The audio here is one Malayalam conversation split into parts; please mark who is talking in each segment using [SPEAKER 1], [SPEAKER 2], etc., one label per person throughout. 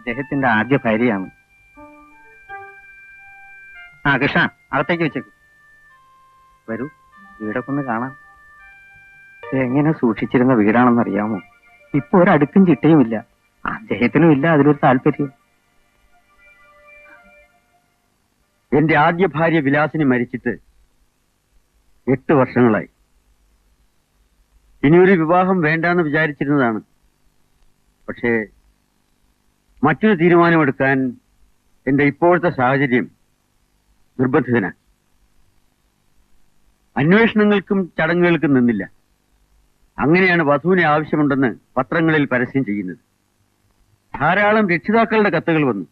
[SPEAKER 1] അദ്ദേഹത്തിന്റെ ആദ്യ ഭാര്യയാണ്. ആ കൃഷ്ണ അകത്തേക്ക് വെച്ചേക്കും. വരൂ വീടൊക്കെ ഒന്ന് കാണാം. എങ്ങനെ സൂക്ഷിച്ചിരുന്ന വീടാണെന്ന് അറിയാമോ ഇപ്പൊ ഒരടുക്കും ചിട്ടയും ഇല്ല അദ്ദേഹത്തിനും ഇല്ല അതിലൊരു താല്പര്യം.
[SPEAKER 2] എന്റെ ആദ്യ ഭാര്യ വിലാസിനി മരിച്ചിട്ട് എട്ട് വർഷങ്ങളായി. ഇനിയൊരു വിവാഹം വേണ്ടാന്ന് വിചാരിച്ചിരുന്നതാണ്. പക്ഷേ മറ്റൊരു തീരുമാനമെടുക്കാൻ എന്റെ ഇപ്പോഴത്തെ സാഹചര്യം നിർബന്ധിതനാണ് അന്വേഷണങ്ങൾക്കും ചടങ്ങുകൾക്കും നിന്നില്ല. അങ്ങനെയാണ് വധുവിനെ ആവശ്യമുണ്ടെന്ന് പത്രങ്ങളിൽ പരസ്യം ചെയ്യുന്നത്. ധാരാളം രക്ഷിതാക്കളുടെ കത്തുകൾ വന്നു.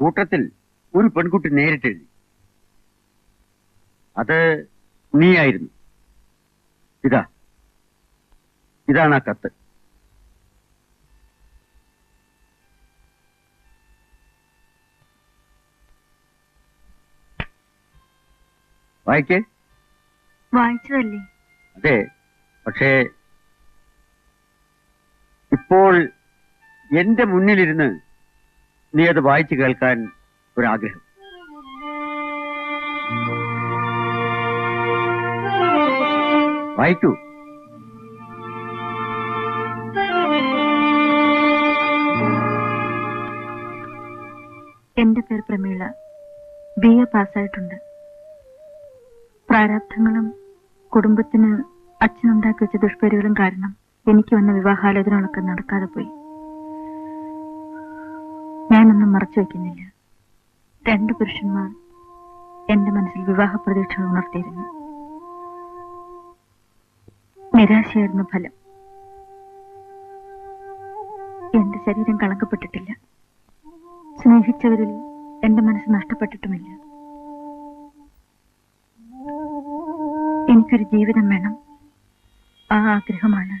[SPEAKER 2] കൂട്ടത്തിൽ ഒരു പെൺകുട്ടി നേരിട്ട് എഴുതി. അത് നീയായിരുന്നു. ഇതാ. ഇതാണ് ആ കത്ത്. വായിക്കേ?
[SPEAKER 3] വായിച്ചതല്ലേ.
[SPEAKER 2] അതെ. പക്ഷേ ഇപ്പോൾ എന്റെ മുന്നിലിരുന്ന് നീ അത് വായിച്ചു കേൾക്കാൻ ഒരാഗ്രഹം. വായിക്കൂ.
[SPEAKER 3] എന്റെ പേര് പ്രമീള. ബി എ പാസ്സായിട്ടുണ്ട് പ്രാരാബ്ധങ്ങളും കുടുംബത്തിന് അച്ഛനുണ്ടാക്കി വെച്ച ദുഷ്പരികളും കാരണം എനിക്ക് വന്ന വിവാഹാലോചനകളൊക്കെ നടക്കാതെ പോയി. ഞാനൊന്നും മറച്ചു വെക്കുന്നില്ല. രണ്ട് പുരുഷന്മാർ എന്റെ മനസ്സിൽ വിവാഹ പ്രതീക്ഷകൾ ഉണർത്തിയിരുന്നു. നിരാശയായിരുന്നു ഫലം. എന്റെ ശരീരം കളങ്കപ്പെട്ടിട്ടില്ല. സ്നേഹിച്ചവരിൽ എന്റെ മനസ്സ് നഷ്ടപ്പെട്ടിട്ടുമില്ല. എനിക്കൊരു ജീവിതം വേണം. ആ ആഗ്രഹമാണ്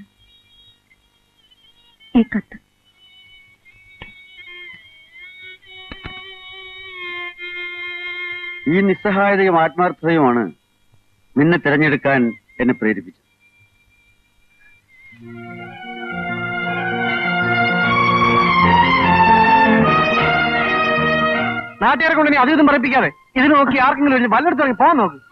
[SPEAKER 3] ഈ കത്ത്.
[SPEAKER 2] ഈ നിസ്സഹായതയും ആത്മാർത്ഥതയുമാണ് നിന്നെ തിരഞ്ഞെടുക്കാൻ എന്നെ പ്രേരിപ്പിച്ചത്.
[SPEAKER 1] നാട്ടുകാരെ കൊണ്ട് നീ അധികം പറയിപ്പിക്കാതെ. ഇത് നോക്കി ആർക്കെങ്കിലും വല്ലയിടത്ത് പോകാൻ നോക്ക്.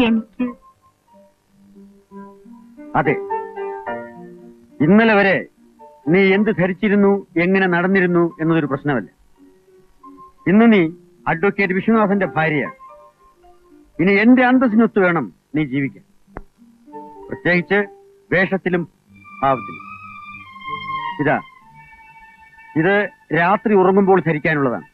[SPEAKER 3] എനിക്ക്
[SPEAKER 2] അതെ. ഇന്നലെ വരെ നീ എന്ത് ധരിച്ചിരുന്നു എങ്ങനെ നടന്നിരുന്നു എന്നതൊരു പ്രശ്നമല്ല. ഇന്ന് നീ അഡ്വക്കേറ്റ് വിശ്വനാഥന്റെ ഭാര്യയാണ്. ഇനി എന്റെ അന്തസ്സിനൊത്ത് വേണം നീ ജീവിക്കാൻ. പ്രത്യേകിച്ച് വേഷത്തിലും ഭാവത്തിലും. ഇതാ. ഇത് രാത്രി ഉറങ്ങുമ്പോൾ ധരിക്കാനുള്ളതാണ്.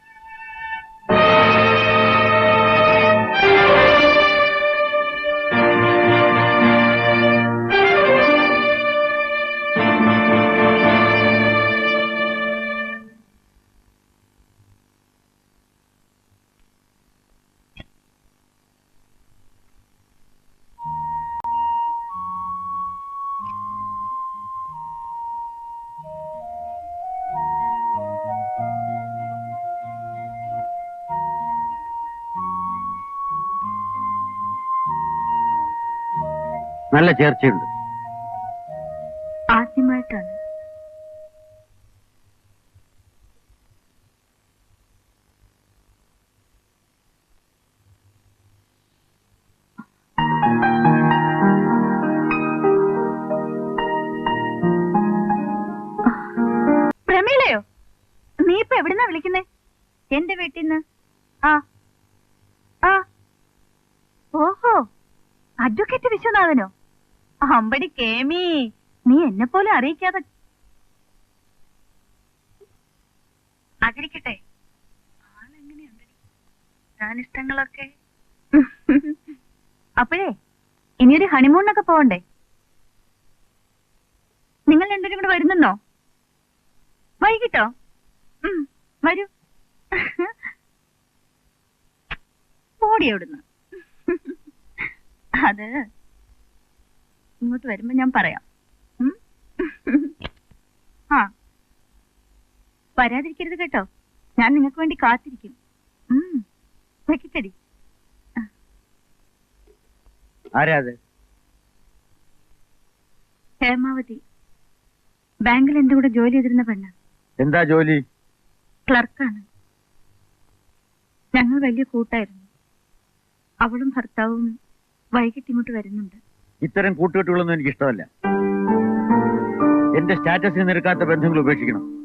[SPEAKER 2] നല്ല ചേർച്ചയുണ്ട്.
[SPEAKER 3] ആദ്യമായിട്ടാണ്. പ്രമീളയോ നീ ഇപ്പൊ എവിടുന്നാ വിളിക്കുന്നേ? എന്റെ വീട്ടിൽ നിന്ന് ആ ആ. ഓഹോ അഡ്വക്കേറ്റ് വിശ്വനാഥനോ? അമ്പടി കേമി നീ എന്നെ പോലെ അറിയിക്കാതെ അതിരിക്കട്ടെ ആളെങ്ങനെയുണ്ടടി താനിഷ്ടങ്ങളൊക്കെ? അപ്പോഴേ ഇനിയൊരു ഹണിമൂണിനൊക്കെ പോവണ്ടേ? നിങ്ങൾ രണ്ടുപേരും കൂടെ വരുന്നുണ്ടോ? വൈകിട്ടോ? വരൂ. ഓടി അവിടുന്ന്. അത് ഇങ്ങോട്ട് വരുമ്പോ ഞാൻ പറയാം? ആ. വരാതിരിക്കരുത് കേട്ടോ. ഞാൻ നിങ്ങൾക്ക് വേണ്ടി കാത്തിരിക്കും. ഹേമാവതി. ബാങ്കിൽ എന്റെ കൂടെ ജോലി ചെയ്തിരുന്ന പെണ്ണ്.
[SPEAKER 2] എന്താ ജോലി?
[SPEAKER 3] ക്ലർക്കാണ്. ഞങ്ങൾ വലിയ കൂട്ടായിരുന്നു. അവളും ഭർത്താവും വൈകിട്ട് ഇങ്ങോട്ട് വരുന്നുണ്ട്.
[SPEAKER 2] ഇത്തരം കൂട്ടുകെട്ടുകളൊന്നും എനിക്ക് ഇഷ്ടമല്ല എന്റെ സ്റ്റാറ്റസിൽ നിരക്കാത്ത ബന്ധങ്ങൾ ഉപേക്ഷിക്കണം.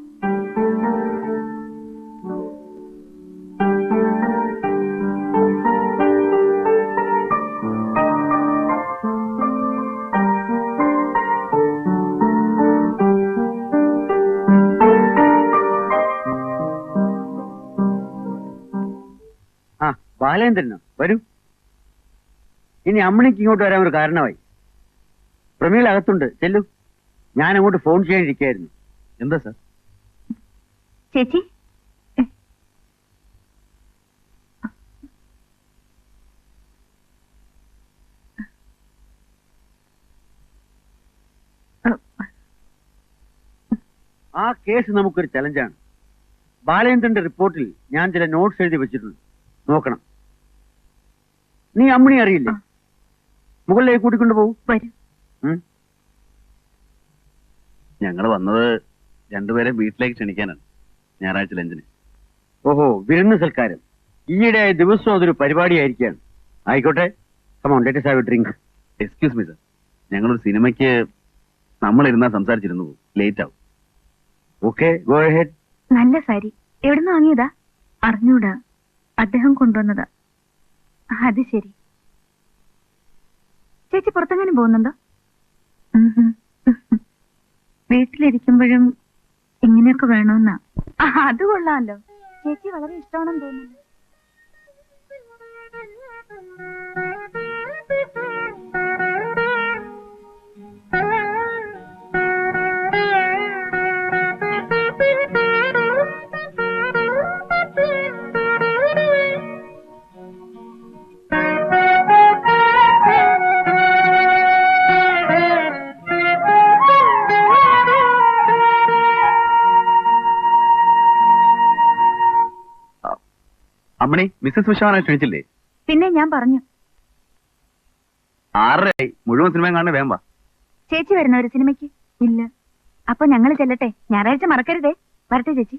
[SPEAKER 2] ബാലേന്ദ്രനോ വരൂ. ഇനി അമ്മണിക്ക് ഇങ്ങോട്ട് വരാൻ ഒരു കാരണമായി. പ്രമീള അകത്തുണ്ട് ചെല്ലു. ഞാൻ അങ്ങോട്ട് ഫോൺ ചെയ്യാനിരിക്കായിരുന്നു എന്താ സാർ?
[SPEAKER 3] ചേച്ചി.
[SPEAKER 2] ആ കേസ് നമുക്കൊരു ചലഞ്ചാണ്. ബാലേന്ദ്രന്റെ റിപ്പോർട്ടിൽ ഞാൻ ചില നോട്ട്സ് എഴുതി വെച്ചിട്ടുണ്ട്. നോക്കണം. നീ അമ്മണി അറിയില്ലേ. മുകളിലേക്ക് കൂട്ടിക്കൊണ്ടു പോകും
[SPEAKER 3] വരൂ.
[SPEAKER 4] ഞങ്ങൾ വന്നത് രണ്ടുപേരെ വീട്ടിലേക്ക് ക്ഷണിക്കാനാണ് ഞായറാഴ്ച ലഞ്ചിന്.
[SPEAKER 2] ഓഹോ വിരുന്ന് സൽക്കാരം. ഈയിടെ ദിവസം അതൊരു പരിപാടിയായിരിക്കാണ് ആയിക്കോട്ടെ come on let have drink
[SPEAKER 4] excuse me sir ഞങ്ങളൊരു സിനിമയ്ക്ക് നമ്മൾ ഇരുന്നാ സംസാരിച്ചിരുന്നു. ലേറ്റ് ആവും.
[SPEAKER 2] ഓക്കെ ഗോ ഹെഡ്
[SPEAKER 3] നല്ല സാരി. എവിടുന്ന് വാങ്ങിയതാ? അറിഞ്ഞൂടാ. അദ്ദേഹം കൊണ്ടുവന്നതാ. അത് ശരി. ചേച്ചി പുറത്തെങ്ങാനും പോകുന്നുണ്ടോ. വീട്ടിലിരിക്കുമ്പോഴും ഇങ്ങനെയൊക്കെ വേണമെന്നാ അത് കൊള്ളാമല്ലോ ചേച്ചി വളരെ ഇഷ്ടമാണെന്ന് തോന്നുന്നു.
[SPEAKER 4] അമ്മണി മിസ്സസ് വിശ്വാനെ ക്ഷണിച്ചില്ലേ?
[SPEAKER 3] പിന്നെ ഞാൻ പറഞ്ഞു.
[SPEAKER 4] ആറരയായി. മുഴുവൻ സിനിമയും കാണാൻ വേമ്പ
[SPEAKER 3] ചേച്ചി വരുന്ന ഒരു സിനിമയ്ക്ക്? ഇല്ല. അപ്പൊ ഞങ്ങൾ ചെല്ലട്ടെ. ഞായറാഴ്ച മറക്കരുതേ. വരട്ടെ ചേച്ചി.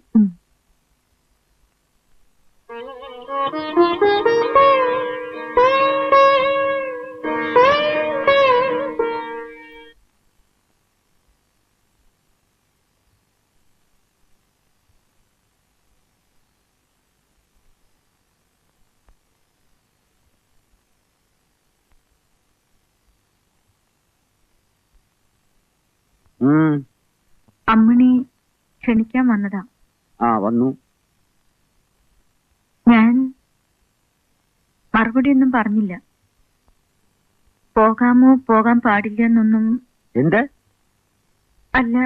[SPEAKER 3] അമ്മണി ക്ഷണിക്കാൻ വന്നതാ.
[SPEAKER 2] ആ വന്നു.
[SPEAKER 3] ഞാൻ മറുപടിയൊന്നും പറഞ്ഞില്ല. പോകാമോ പോകാൻ പാടില്ല എന്നൊന്നും
[SPEAKER 2] എന്ത്?
[SPEAKER 3] അല്ല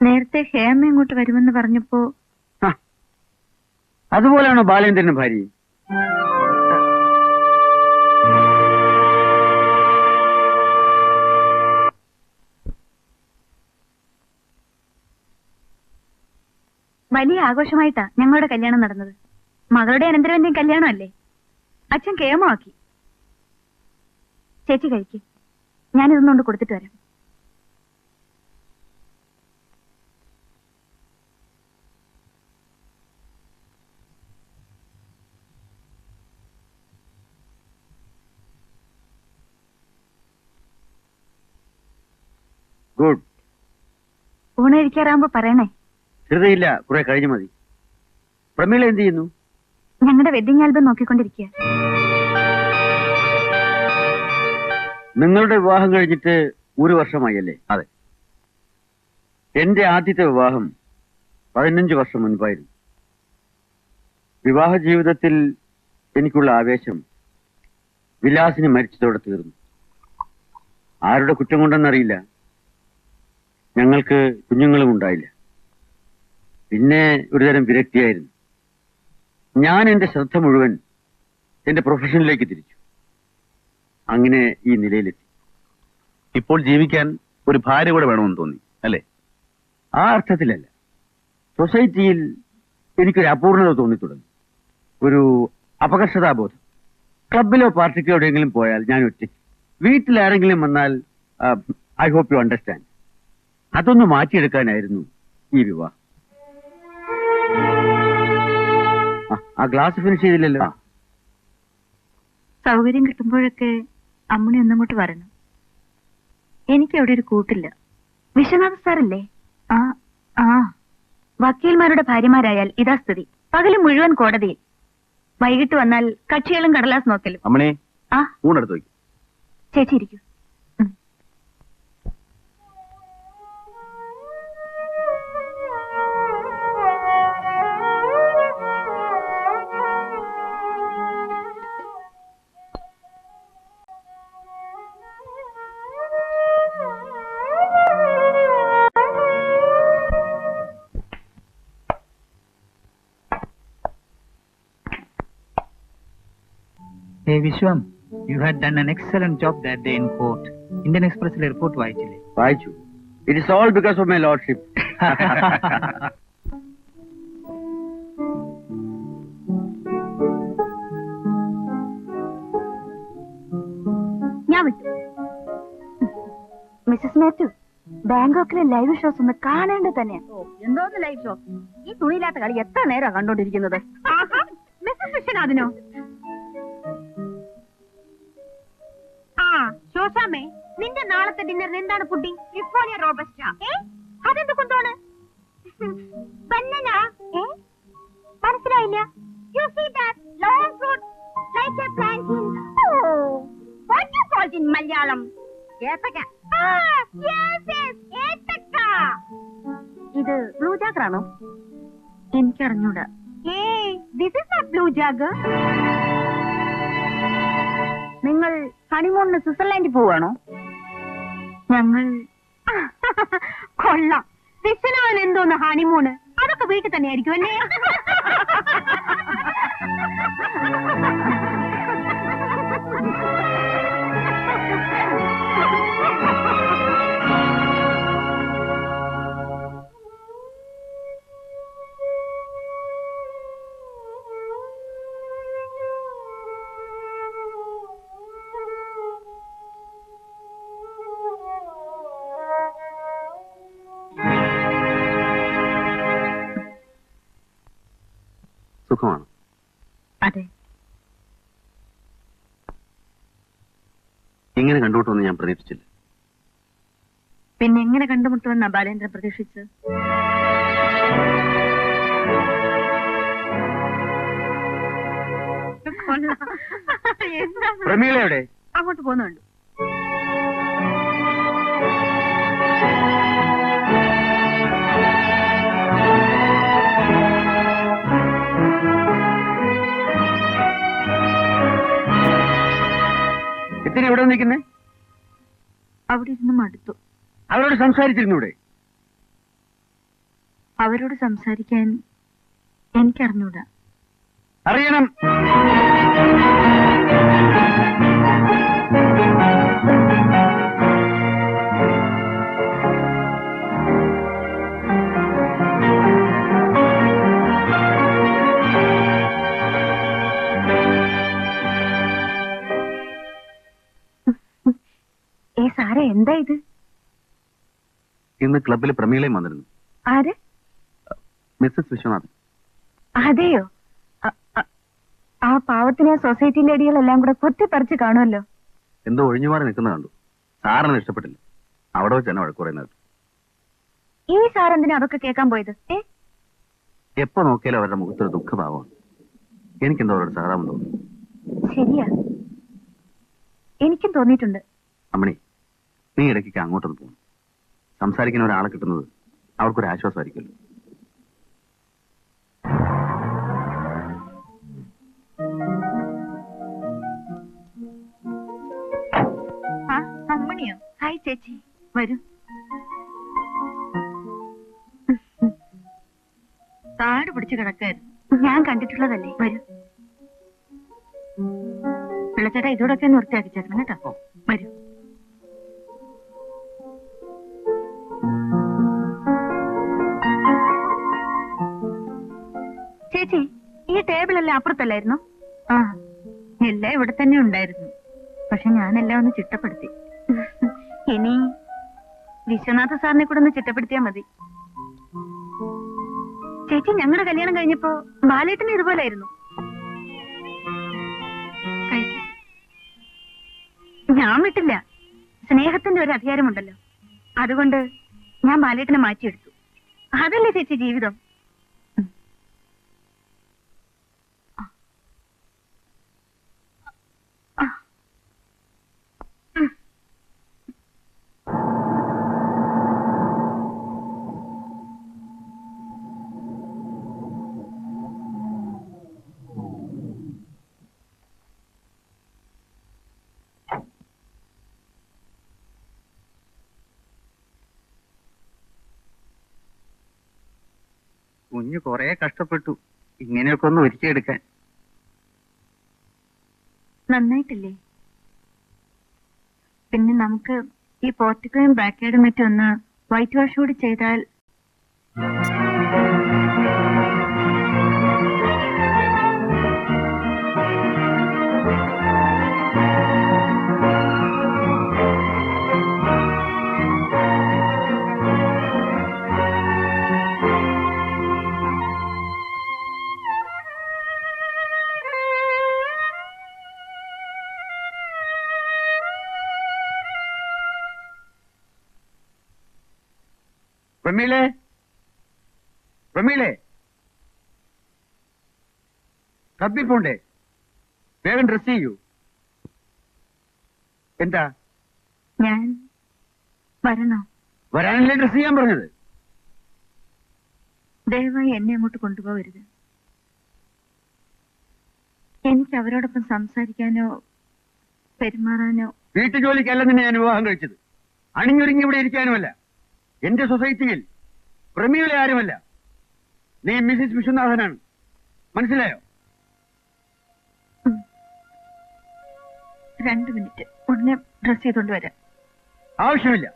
[SPEAKER 3] നേരത്തെ ഹേമ ഇങ്ങോട്ട് വരുമെന്ന് പറഞ്ഞപ്പോ.
[SPEAKER 2] അതുപോലെയാണോ ബാലേന്ദ്രന്റെ ഭാര്യ?
[SPEAKER 3] വലിയ ആഘോഷമായിട്ടാ ഞങ്ങളുടെ കല്യാണം നടന്നത്. മകളുടെ അനന്തരവന്റെയും കല്യാണമല്ലേ? അച്ഛൻ കേമമാക്കി ചേച്ചി കഴിക്കും. ഞാനിതൊന്നുകൊണ്ട് കൊടുത്തിട്ട് വരാം.
[SPEAKER 2] ഗുഡ്.
[SPEAKER 3] ഊണഴിക്കാറാകുമ്പോ പറയണേ.
[SPEAKER 2] ധൃതിയില്ല കുറെ കഴിഞ്ഞു മതി. പ്രമീള എന്ത് ചെയ്യുന്നു?
[SPEAKER 3] ഞങ്ങളുടെ വെഡിങ് ആൽബം നോക്കിക്കൊണ്ടിരിക്കുക
[SPEAKER 2] നിങ്ങളുടെ വിവാഹം കഴിഞ്ഞിട്ട് ഒരു വർഷമായി അല്ലേ
[SPEAKER 4] അതെ.
[SPEAKER 2] എന്റെ ആദ്യത്തെ വിവാഹം പതിനഞ്ച് വർഷം മുൻപായിരുന്നു. വിവാഹ ജീവിതത്തിൽ എനിക്കുള്ള ആവേശം വിലാസിന് മരിച്ചതോടെ തീർന്നു. ആരുടെ കുറ്റം കൊണ്ടെന്നറിയില്ല. ഞങ്ങൾക്ക് കുഞ്ഞുങ്ങളും ഉണ്ടായില്ല. പിന്നെ ഒരുതരം വിരക്തിയായിരുന്നു. ഞാൻ എന്റെ ശ്രദ്ധ മുഴുവൻ എന്റെ പ്രൊഫഷനിലേക്ക് തിരിച്ചു. അങ്ങനെ ഈ നിലയിലെത്തി.
[SPEAKER 4] ഇപ്പോൾ ജീവിക്കാൻ ഒരു ഭാര്യ കൂടെ വേണമെന്ന് തോന്നി അല്ലേ?
[SPEAKER 2] ആ അർത്ഥത്തിലല്ല. സൊസൈറ്റിയിൽ എനിക്കൊരു അപൂർണത തോന്നി തുടങ്ങി ഒരു അപകർഷതാബോധം. ക്ലബിലോ പാർട്ടിക്കോ എവിടെയെങ്കിലും പോയാൽ ഞാൻ ഒറ്റയ്ക്ക്. വീട്ടിലാരെങ്കിലും വന്നാൽ ഐ ഹോപ്പ് യു അണ്ടർസ്റ്റാൻഡ് അതൊന്ന് മാറ്റിയെടുക്കാനായിരുന്നു ഈ വിവാഹം. ആ, ഗ്ലാസ് ഫിനിഷ് ചെയ്തില്ലല്ലോ.
[SPEAKER 3] സൗകര്യം കിട്ടുമ്പോഴൊക്കെ അമ്മണി ഒന്നങ്ങോട്ട് വരണം. എനിക്ക് അവിടെ ഒരു കൂട്ടില്ല. വിശ്വനാഥ സാറല്ലേ? ആ ആ. വക്കീൽമാരുടെ ഭാര്യമാരായാൽ ഇതാ സ്ഥിതി. പകൽ മുഴുവൻ കോടതിയിൽ. വൈകിട്ട് വന്നാൽ കക്ഷികളും കടലാസ് നോക്കലും.
[SPEAKER 4] അമ്മണി
[SPEAKER 3] ആ.
[SPEAKER 4] ഊണെടുത്ത്
[SPEAKER 3] ചേച്ചി ഇരിക്കൂ.
[SPEAKER 5] Hey you had done done excellent job that day in in Indian എക്സ്പ്രസിലെ report വായിച്ചില്ലേ?
[SPEAKER 2] വായിച്ചു. It is all because of my lordship
[SPEAKER 3] ഞാൻ വിട്ടു. മിസ്സസ് മാത്യു ബാങ്കോക്കിലെ ലൈവ് ഷോസ് ഒന്ന് കാണേണ്ടത് തന്നെയാ.
[SPEAKER 6] എന്തോന്ന് ലൈവ് ഷോ? ഈ തുണിയില്ലാത്ത കളി എത്ര നേരം കണ്ടോണ്ടിരിക്കുന്നത്? മിസ്സസ് വിശ്വനാഥിനോ? ആ നിന്റെ നാളത്തെ ഡിന്നറിന് എന്താണ് പുഡിംഗ് ലിഫോണിയ റോബസ്റ്റ അതെന്ത് കുന്തോണ് ബന്നന മനസ്സിലായില്ല. You see that long fruit like a plantain oh what you call in Malayalam ഏത്തക്ക. ആ യെസ് യെസ് ഏത്തക്ക. ഇത് ബ്ലൂ ജാഗർ ആണോ?
[SPEAKER 3] എനിക്കറിഞ്ഞൂടാ.
[SPEAKER 6] ഏയ് this is not blue Jagger നിങ്ങൾ ഹണിമൂണിന് സ്വിറ്റ്സർലാൻഡിൽ പോവാണോ
[SPEAKER 3] ഞങ്ങൾ
[SPEAKER 6] കൊള്ളാം. വിശ്വനാഥൻ എന്തോന്ന് ഹണിമൂണ്? അതൊക്കെ വീട്ടിൽ തന്നെ ആയിരിക്കും അല്ലേ?
[SPEAKER 4] പ്രതീക്ഷിച്ചില്ല
[SPEAKER 3] പിന്നെ എങ്ങനെ കണ്ടുമുട്ടുമെന്നാ ബാലേന്ദ്രൻ പ്രതീക്ഷിച്ചത്
[SPEAKER 6] അങ്ങോട്ട് പോകുന്നുണ്ട്.
[SPEAKER 2] ഇത്തിരി ഇവിടെ നിൽക്കുന്നേ
[SPEAKER 3] അവിടെ ഇരുന്ന് മടുത്തു.
[SPEAKER 2] അവരോട് സംസാരിച്ചിരുന്നൂടെ?
[SPEAKER 3] അവരോട് സംസാരിക്കാൻ എനിക്കറിഞ്ഞൂടാ.
[SPEAKER 2] അറിയണം.
[SPEAKER 3] എന്താ ഇത്?
[SPEAKER 4] ഇന്ന് ക്ലബിൽ പ്രമീളയും വന്നിരുന്നു.
[SPEAKER 3] ആര്?
[SPEAKER 4] മിസ്സസ് വിശ്വനാഥൻ.
[SPEAKER 3] അതെയോ? ആ പാവത്തിനെ സൊസൈറ്റി ലേഡികളെല്ലാം കൂടെ കുത്തിപ്പറിച്ച് കാണുമല്ലോ.
[SPEAKER 4] എന്തോ ഒഴിഞ്ഞുമാറി നിൽക്കുന്ന കണ്ടു. സാറിന് ഇഷ്ടപ്പെട്ടില്ല. അവിടെ വെച്ച് തന്നെ വഴക്ക് പറയുന്നത്.
[SPEAKER 3] ഈ സാറെന്തിനാ അതൊക്കെ കേൾക്കാൻ പോയത്? ഏ?
[SPEAKER 4] എപ്പോ നോക്കിയാലും അവരുടെ മുഖത്തൊരു ദുഃഖഭാവമാണ്. എനിക്കെന്തോ അവരോട് സഹതാപം തോന്നുന്നു.
[SPEAKER 3] ശരിയാ. എനിക്കും തോന്നിയിട്ടുണ്ട്.
[SPEAKER 4] അമ്മണി നീ ഇടയ്ക്ക് അങ്ങോട്ടൊന്ന് പോകും സംസാരിക്കുന്ന ഒരാളെ കിട്ടുന്നത് അവർക്കൊരു ആശ്വാസമായിരിക്കുമല്ലോ
[SPEAKER 3] ആ അമ്മണിയോ ഹായ് ചേച്ചി. വരൂ. താട് പിടിച്ച് കിടക്കായിരുന്നു. ഞാൻ കണ്ടിട്ടുള്ളതല്ലേ? വരൂ. പിള്ളച്ചേട്ടാ ഇതോടൊക്കെ ഒന്ന് ചേട്ടൻ കേട്ടോ. അപ്പുറത്തല്ലായിരുന്നു? ആ എല്ലാം ഇവിടെ തന്നെ ഉണ്ടായിരുന്നു. പക്ഷെ ഞാൻ എല്ലാം ഒന്ന് ചിട്ടപ്പെടുത്തി. ഇനി വിശ്വനാഥ സാറിനെ കൂടെ ഒന്ന് ചിട്ടപ്പെടുത്തിയാ മതി. ചേച്ചി ഞങ്ങളുടെ കല്യാണം കഴിഞ്ഞപ്പോ ബാലേട്ടന് ഇതുപോലെ ആയിരുന്നു ഞാൻ വിട്ടില്ല. സ്നേഹത്തിന്റെ ഒരു അധികാരമുണ്ടല്ലോ. അതുകൊണ്ട് ഞാൻ ബാലേട്ടനെ മാറ്റിയെടുത്തു. അതല്ലേ ചേച്ചി ജീവിതം?
[SPEAKER 1] കുഞ്ഞ് കൊറേ കഷ്ടപ്പെട്ടു. ഇങ്ങനെയൊക്കെ ഒന്ന് ഒരുക്കിയെടുക്കാൻ.
[SPEAKER 3] നന്നായിട്ടില്ലേ? പിന്നെ നമുക്ക് ഈ പോർട്ടിക്കോയും ബാക്കേഡും മറ്റും ഒന്ന് വൈറ്റ് വാഷ് കൂടി ചെയ്താൽ
[SPEAKER 2] പ്രമീളെ പ്രമീളെ ക്ലബിൽ പോണ്ടേ വേഗം ഡ്രസ് ചെയ്യൂ. എന്താ?
[SPEAKER 3] ഞാൻ വരണോ?
[SPEAKER 2] വരാനല്ലേ ഡ്രസ് ചെയ്യാൻ പറഞ്ഞത്?
[SPEAKER 3] ദയവായി എന്നെ അങ്ങോട്ട് കൊണ്ടുപോകരുത്. എനിക്ക് അവരോടൊപ്പം സംസാരിക്കാനോ പെരുമാറാനോ
[SPEAKER 2] വീട്ടുജോലിക്കല്ല നിന്നെ ഞാൻ വിവാഹം കഴിച്ചത്. അണിഞ്ഞൊരുങ്ങി ഇവിടെ ഇരിക്കാനുമല്ല. എന്റെ സൊസൈറ്റിയിൽ പ്രമീള ആരുമല്ല. നീ മിസിസ് വിശ്വനാഥനാണ്. മനസ്സിലായോ?
[SPEAKER 3] രണ്ട് മിനിറ്റ്. ഉടനെ ഡ്രസ് ചെയ്തോണ്ട് വരാം.
[SPEAKER 2] ആവശ്യമില്ല.